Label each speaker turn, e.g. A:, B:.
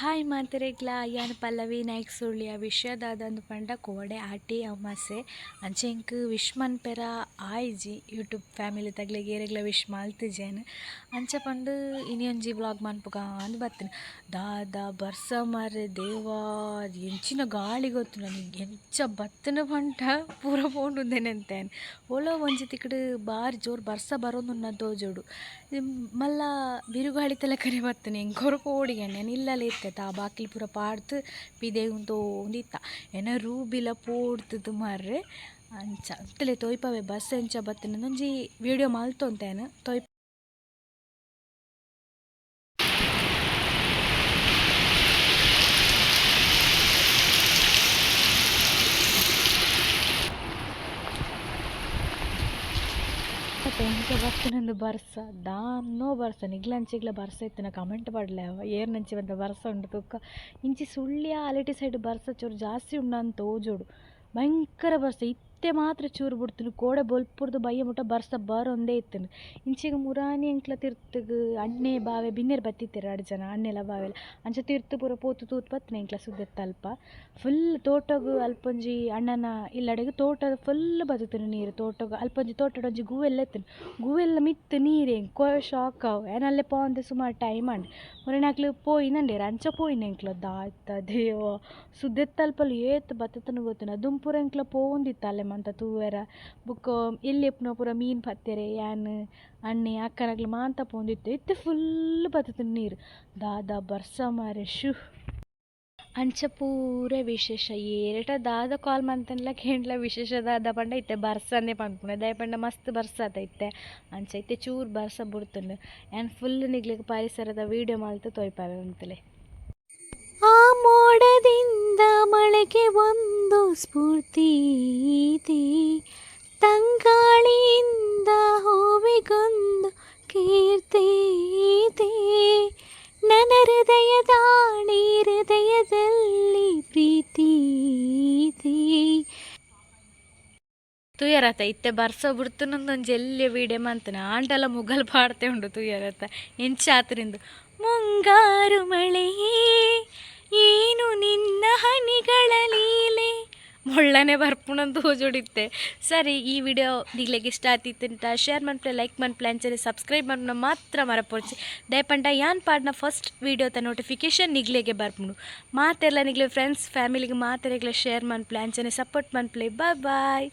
A: Hi ಮಾತ್ರ ಯಾನ್ Pallavi Nike ಸುಳ್ಳಿಯ ವಿಷಯದಾದಂದು ಪಂಡ ಕೋಡೆ, ಆಟಿ, ಅಮಾಸೆ, ಅಂಚೆಂಕ್ ವಿಶ್ ಮನ್ಪೆರ ಆಯ್ಜಿ, ಯೂಟ್ಯೂಬ್ ಫ್ಯಾಮಿಲಿ ತಗ್ಲೆ, ಗೇರೆಗ್ಲ ವಿಶ್ ಮಲ್ತಿಜೇನು ಅಂಚ ಪಂಡು ಇನಿಯೊಂಜಿ ವ್ಲಾಗ್ ಮನ್ಪುಗ ಅಂದ್ ಬರ್ತೀನಿ ದಾದ ಬರ್ಸ ಮರೆ ದೇವ ಎಂಚಿನ ಗಾಳಿ ಗೊತ್ತು ನನಗೆ. ಎಂಚ ಬತ್ತನ ಪಂಟ ಪೂರ ಪೋಂಡುಂದೆನೆಂತೇನು. ಓಲೋ ಒಂಜಿ ತಿಕ್ಕಡು ಬಾರಿ ಜೋರು ಬರ್ಸ ಬರೋದು ತೋಜೋಡು ಮಲ್ಲ ಬಿರುಗಾಳಿ ತಲಕನೆ ಬತ್ತನೆ. ಎಂಕೊರಕು ಓಡಿಗೆನೆ ಓಡಿಗೆ ಇತ್ತೆ ಆ ಬಾಕಿಲ್ ಪೂರ ಪಾಡ್ದ್ ಪಿದೆ ಉಂತೋಂದಿತ್ತ ಎನ ರೂಬಿಲ ಪೋಡ್ತದು ಮಾರ್ರೆ ಅಂಚ ಅಂತಲೆ ತೊಯ್ಪವೆ ಬಸ್ ಎಂಚ ಬತ್ತನ ಒಂಜಿ ವಿಡಿಯೋ ಮಲ್ತೊಂತೇನು ತೊಯ್ ಮತ್ತೆ ಎಂತ ಬರ್ತನಂದು ಬರ್ಸ. ದಾನ್ನೋ ಬರ್ಸ. ನಿಗ್ಲಂಚಿಗ್ಲ ಬರ್ಸ ಇತ್ತಿನ ಕಮೆಂಟ್ ಪಡ್ಲೆ ಅವ ಏರ್ನಂಚಿ ಬಂದ ಬರ್ಸ ಉಂಡು ತುಕ್ಕ ಇಂಚಿ ಸುಳ್ಯ ಅಲೆಟಿ ಸೈಡ್ ಬರ್ಸ ಚೂರು ಜಾಸ್ತಿ ಉಂಡು ತೋಜೋಡು. ಭಯಂಕರ ಬರ್ಸ. ಇತ್ತೆ ಮಾತ್ರ ಚೂರು ಬಿಡ್ತೀನಿ ಕೋಡೆ ಬೊಲ್ಪುರ್ದು ಬಯ್ಯ ಮುಟ್ಟ ಬರ್ಸ ಬರೊಂದೇ ಇತ್ತನು ಇಂಚಿಗೆ ಮುರಾನಿ ಎಂಕ್ಲ ತಿರ್ತಗ್ ಅಣ್ಣೆ ಬಾವೆ, ಬಿನ್ನೆರ್ ಬತ್ತಿತ್ತೆರ್ ಎರಡು ಜನ, ಅಣ್ಣೆಲ ಬಾವೆಲ. ಅಂಚ ತಿರ್ತ್ ಪೂರ ಪೋತು ತೂತ್ ಬತ್ತಿನ ಎಂಕ್ಲ ಸುದ್ದೆತ್ತ ಅಲ್ಪ. ಫುಲ್ ತೋಟಗ್ ಅಲ್ಪೊಂಜಿ ಅಣ್ಣನ ಇಲ್ಲಡೆಗ್ ತೋಟ ಫುಲ್ ಬತ್ತುತ್ತುಂಡು ನೀರು ತೋಟಗ್. ಅಲ್ಪೊಂಜಿ ತೋಟಡ್ ಒಂಜಿ ಗೂವೆಲ್ಲ ಇತ್ತುಂಡು. ಗೂವೆಲ್ಲ ಮಿತ್ತ್ ನೀರೆ ಕೊರ ಶಾಕ್ ಅವು ಏನ್ ಸುಮಾರ್ ಪೋವಂದೆ ಸುಮಾರು ಟೈಮ್ ಅಂಡ್ ಮೊರೆನಾಕ್ಲ್ ಪೋಯಿನಂಡೆರ್ ಅಂಚ ಪೋಯಿನ ಎಂಕ್ಲ ದಾಯ್ತ ದೇವ ಸುದ್ದೆತ್ತ ಅಲ್ಪಲ್ ಏತ್ ಬತ್ತುತ್ತುಂಡು ಗೊತ್ತಿನ ದುಂಪುರ ಎಂಕ್ಲ ಪೋವೊಂದಿತ್ತ ಅಲ್ಲೆ ಮಂತ ತೂವೆರ ಬೊಕ ಎಲ್ಲಿ ಎಪ್ಪುನ ಪೂರ ಮೀನ್ ಪತ್ತೆರೆ, ಯಾನ್, ಅಣ್ಣೆ ಅಕ್ಕನಕ್ಲ್ ಮಾಂತ ಪೋಂದಿತ್ತೆ. ಇತ್ತೆ ಫುಲ್ ಬತ್ತದ ನೀರು. ದಾದ ಬರ್ಸ ಮಾರೆ, ಶು. ಅಂಚ ಪೂರ ವಿಶೇಷ, ಏರೆಟ ದಾದ ಕಾಲ್ ಮಂತನ್ಲ ಕೇಂಡ್ಲ ವಿಶೇಷ ದಾದ ಪಂಡ ಇತ್ತೆ. ಬರ್ಸನೆ ಪಂಡ್ಪುಣ ದಾಯೆ ಪಂಡ ಮಸ್ತ್ ಬರ್ಸಾತ ಇತ್ತೆ. ಅಂಚ ಇತ್ತೆ ಚೂರು ಬರ್ಸ ಬುಡ್ತುಂಡು. ಆ್ಯಂಡ್ ಫುಲ್ ನಿಗ್ಲಿಕ್ಕೆ ಪರಿಸರದ ವೀಡಿಯೋ ಮಲ್ತು ತೋಯ್ಪಾವೆ ಅಂತಲೇ
B: ಮೋಡದಿಂದ ಮಳೆಗೆ ಒಂದು ಸ್ಫೂರ್ತಿ ಇದೆ. ತಂಗಾಳಿಯಿಂದ ಹೂವಿಗೊಂದು ಕೀರ್ತಿ ಇದೆ. ನನ್ನ ಹೃದಯದಾಣಿ ಹೃದಯದಲ್ಲಿ ಪ್ರೀತಿ
A: ತುಯರತ ಇತ್ತೆ ಬರ್ಸೋ ಬುಡ್ತುನೊಂದೊಂಜಿ ಜಲ್ಲಿ ವೀಡಿಯೋ ಮಂತನ ಆಂಡಲ ಮುಗಲ್ ಪಾಡ್ತೆ ಉಂಡು ತುಯರತ ಎಂಚಾತ್ರಿಂದು ಮುಂಗಾರು ಮಳೆಯೇ ಮುಳ್ಳನೆ ಬರ್ಪುಣಂದು ಹೋಜೋಡಿತ್ತೆ ಸರಿ, ಈ ವಿಡಿಯೋ ನಿಗ್ಲೆಗೆ ಇಷ್ಟ ಆತಿತ್ತಂತ ಶೇರ್ ಮನ್ಪ್ಲೆ ಲೈಕ್ ಮನ್ಪ್ಲೆ ಅಂಚನೆ ಸಬ್ಸ್ಕ್ರೈಬ್ ಮಾಡ್ಬಿಡ ಮಾತ್ರ ಮರಪೋರ್ಚಿ ದಯಪಂಡ ಯಾನ್ ಪಾಡ್ನ ಫಸ್ಟ್ ವಿಡಿಯೋದ ನೋಟಿಫಿಕೇಶನ್ ನಿಗ್ಲೆಗೆ ಬರ್ಪುಣು. ಮಾತೆಲ್ಲ ನಿಗ್ಲೆ ಫ್ರೆಂಡ್ಸ್ ಫ್ಯಾಮಿಲಿಗೆ ಮಾತ್ರ ಶೇರ್ ಮನ್ಪ್ಲೆ ಅಂಚನೆ ಸಪೋರ್ಟ್ ಮನ್ ಪ್ಲೇ ಬಾಯ್ ಬಾಯ್